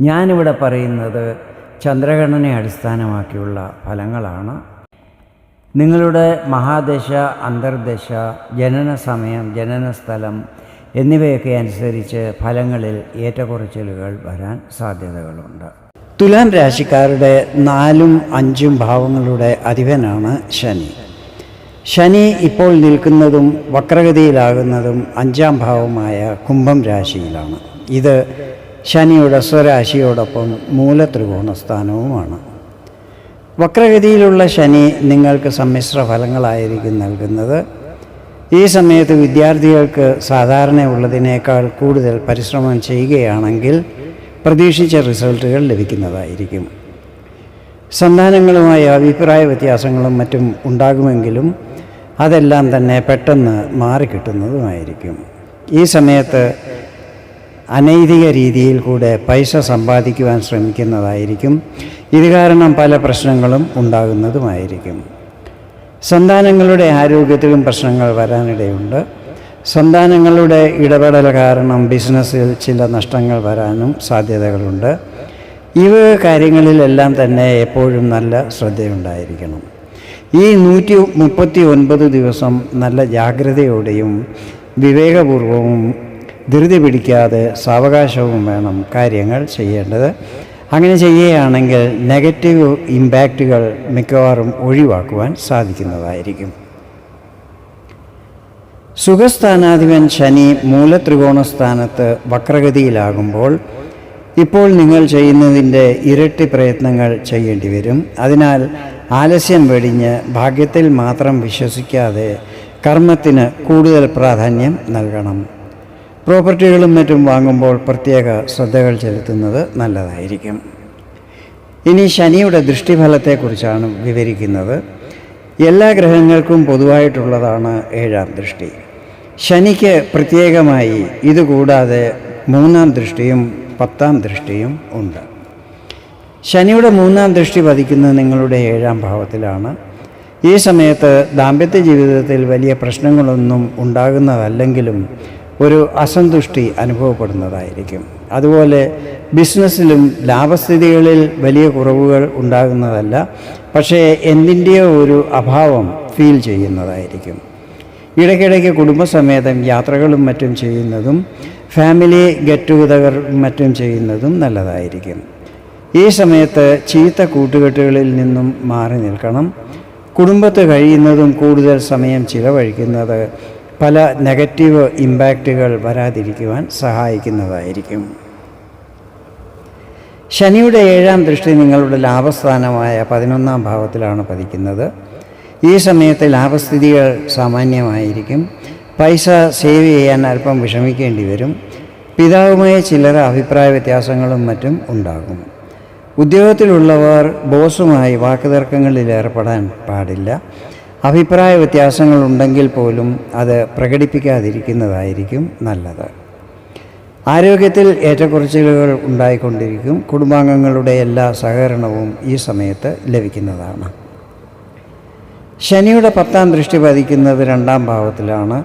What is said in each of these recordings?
ഞാനിവിടെ പറയുന്നത് ചന്ദ്രഗണനെ അടിസ്ഥാനമാക്കിയുള്ള ഫലങ്ങളാണ്. നിങ്ങളുടെ മഹാദശ അന്തർദശ ജനന സമയം ജനന സ്ഥലം എന്നിവയൊക്കെ അനുസരിച്ച് ഫലങ്ങളിൽ ഏറ്റക്കുറച്ചിലുകൾ വരാൻ സാധ്യതകളുണ്ട്. തുലാം രാശിക്കാരുടെ നാലും അഞ്ചും ഭാവങ്ങളുടെ അധിപനാണ് ശനി. ശനി ഇപ്പോൾ നിൽക്കുന്നതും വക്രഗതിയിലാകുന്നതും അഞ്ചാം ഭാവമായ കുംഭം രാശിയിലാണ്. ഇത് ശനിയുടെ സ്വരാശിയോടൊപ്പം മൂലത്രികോണ സ്ഥാനവുമാണ്. വക്രഗതിയിലുള്ള ശനി നിങ്ങൾക്ക് സമ്മിശ്ര ഫലങ്ങളായിരിക്കും നൽകുന്നത്. ഈ സമയത്ത് വിദ്യാർത്ഥികൾക്ക് സാധാരണ ഉള്ളതിനേക്കാൾ കൂടുതൽ പരിശ്രമം ചെയ്യുകയാണെങ്കിൽ പ്രതീക്ഷിച്ച റിസൾട്ടുകൾ ലഭിക്കുന്നതായിരിക്കും. സന്താനങ്ങളുമായ അഭിപ്രായ വ്യത്യാസങ്ങളും മറ്റും ഉണ്ടാകുമെങ്കിലും അതെല്ലാം തന്നെ പെട്ടെന്ന് മാറിക്കിട്ടുന്നതുമായിരിക്കും. ഈ സമയത്ത് അനൈതിക രീതിയിൽ കൂടെ പൈസ സമ്പാദിക്കുവാൻ ശ്രമിക്കുന്നതായിരിക്കും. ഇത് കാരണം പല പ്രശ്നങ്ങളും ഉണ്ടാകുന്നതുമായിരിക്കും. സന്താനങ്ങളുടെ ആരോഗ്യത്തിലും പ്രശ്നങ്ങൾ വരാനിടയുണ്ട്. സന്താനങ്ങളുടെ ഇടപെടൽ കാരണം ബിസിനസ്സിൽ ചില നഷ്ടങ്ങൾ വരാനും സാധ്യതകളുണ്ട്. ഇവ കാര്യങ്ങളിലെല്ലാം തന്നെ എപ്പോഴും നല്ല ശ്രദ്ധയുണ്ടായിരിക്കണം. ഈ നൂറ്റി മുപ്പത്തി ഒൻപത് ദിവസം നല്ല ജാഗ്രതയോടെയും വിവേകപൂർവവും ധൃതി പിടിക്കാതെ സാവകാശവും വേണം കാര്യങ്ങൾ ചെയ്യേണ്ടത്. അങ്ങനെ ചെയ്യുകയാണെങ്കിൽ നെഗറ്റീവ് ഇമ്പാക്റ്റുകൾ മിക്കവാറും ഒഴിവാക്കുവാൻ സാധിക്കുന്നതായിരിക്കും. സുഖസ്ഥാനാധിപൻ ശനി മൂലത്രികോണ സ്ഥാനത്ത് വക്രഗതിയിലാകുമ്പോൾ ഇപ്പോൾ നിങ്ങൾ ചെയ്യുന്നതിന്റെ ഇരട്ടി പ്രയത്നങ്ങൾ ചെയ്യേണ്ടി വരും. അതിനാൽ ആലസ്യം വെടിഞ്ഞ് ഭാഗ്യത്തിൽ മാത്രം വിശ്വസിക്കാതെ കർമ്മത്തിന് കൂടുതൽ പ്രാധാന്യം നൽകണം. പ്രോപ്പർട്ടികളും മറ്റും വാങ്ങുമ്പോൾ പ്രത്യേക ശ്രദ്ധകൾ ചെലുത്തുന്നത് നല്ലതായിരിക്കും. ഇനി ശനിയുടെ ദൃഷ്ടിഫലത്തെക്കുറിച്ചാണ് വിവരിക്കുന്നത്. എല്ലാ ഗ്രഹങ്ങൾക്കും പൊതുവായിട്ടുള്ളതാണ് ഏഴാം ദൃഷ്ടി. ശനിക്ക് പ്രത്യേകമായി ഇതുകൂടാതെ മൂന്നാം ദൃഷ്ടിയും പത്താം ദൃഷ്ടിയും ഉണ്ട്. ശനിയുടെ മൂന്നാം ദൃഷ്ടി പതിക്കുന്നത് നിങ്ങളുടെ ഏഴാം ഭാവത്തിലാണ്. ഈ സമയത്ത് ദാമ്പത്യ ജീവിതത്തിൽ വലിയ പ്രശ്നങ്ങളൊന്നും ഉണ്ടാകുന്നതല്ലെങ്കിലും ഒരു അസന്തുഷ്ടി അനുഭവപ്പെടുന്നതായിരിക്കും. അതുപോലെ ബിസിനസ്സിലും ലാഭസ്ഥിതികളിൽ വലിയ കുറവുകൾ ഉണ്ടാകുന്നതല്ല പക്ഷേ എന്തിന്റെയോ ഒരു അഭാവം ഫീൽ ചെയ്യുന്നതായിരിക്കും. ഇടയ്ക്കിടയ്ക്ക് കുടുംബസമേതം യാത്രകളും മറ്റും ചെയ്യുന്നതും ഫാമിലി ഗെറ്റ് ടുഗദർ മറ്റും ചെയ്യുന്നതും നല്ലതായിരിക്കും. ഈ സമയത്ത് ചീത്ത കൂട്ടുകെട്ടുകളിൽ നിന്നും മാറി നിൽക്കണം. കുടുംബത്ത് കഴിയുന്നതും കൂടുതൽ സമയം ചിലവഴിക്കുന്നത് പല നെഗറ്റീവ് ഇമ്പാക്റ്റുകൾ വരാതിരിക്കുവാൻ സഹായിക്കുന്നതായിരിക്കും. ശനിയുടെ ഏഴാം ദൃഷ്ടി നിങ്ങളുടെ ലാഭസ്ഥാനമായ പതിനൊന്നാം ഭാവത്തിലാണ് പതിക്കുന്നത്. ഈ സമയത്ത് ലാഭസ്ഥിതികൾ സാമാന്യമായിരിക്കും. പൈസ സേവ് ചെയ്യാൻ അല്പം വിഷമിക്കേണ്ടി വരും. പിതാവുമായ ചിലർ അഭിപ്രായ വ്യത്യാസങ്ങളും മറ്റും ഉണ്ടാകും. ഉദ്യോഗത്തിലുള്ളവർ ബോസുമായി വാക്കുതർക്കങ്ങളിൽ ഏർപ്പെടാൻ പാടില്ല. അഭിപ്രായ വ്യത്യാസങ്ങളുണ്ടെങ്കിൽ പോലും അത് പ്രകടിപ്പിക്കാതിരിക്കുന്നതായിരിക്കും നല്ലത്. ആരോഗ്യത്തിൽ ഏറ്റക്കുറച്ചിലുകൾ ഉണ്ടായിക്കൊണ്ടിരിക്കും. കുടുംബാംഗങ്ങളുടെ എല്ലാ സഹകരണവും ഈ സമയത്ത് ലഭിക്കുന്നതാണ്. ശനിയുടെ പത്താം ദൃഷ്ടി പതിക്കുന്നത് രണ്ടാം ഭാവത്തിലാണ്.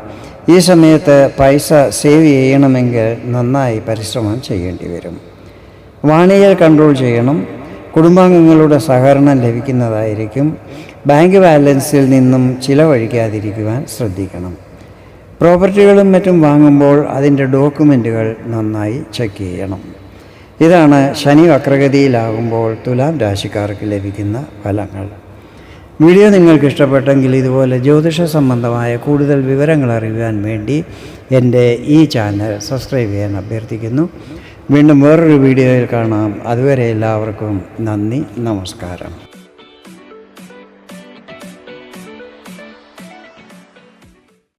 ഈ സമയത്ത് പൈസ സേവ് ചെയ്യണമെങ്കിൽ നന്നായി പരിശ്രമം ചെയ്യേണ്ടി വരും. വാണിജ്യ കൺട്രോൾ ചെയ്യണം. കുടുംബാംഗങ്ങളുടെ സഹകരണം ലഭിക്കുന്നതായിരിക്കും. ബാങ്ക് ബാലൻസിൽ നിന്നും ചിലവഴിക്കാതിരിക്കുവാൻ ശ്രദ്ധിക്കണം. പ്രോപ്പർട്ടികളും മറ്റും വാങ്ങുമ്പോൾ അതിന്റെ ഡോക്യുമെന്റുകൾ നന്നായി ചെക്ക് ചെയ്യണം. ഇതാണ് ശനി വക്രഗതിയിലാകുമ്പോൾ തുലാം രാശിക്കാർക്ക് ലഭിക്കുന്ന ഫലങ്ങൾ. വീഡിയോ നിങ്ങൾക്ക് ഇഷ്ടപ്പെട്ടെങ്കിൽ ഇതുപോലെ ജ്യോതിഷ സംബന്ധമായ കൂടുതൽ വിവരങ്ങൾ അറിയുവാൻ വേണ്ടി എന്റെ ഈ ചാനൽ സബ്സ്ക്രൈബ് ചെയ്യാൻ അഭ്യർത്ഥിക്കുന്നു. വീണ്ടും വേറൊരു വീഡിയോയിൽ കാണാം. അതുവരെ എല്ലാവർക്കും നന്ദി നമസ്കാരം.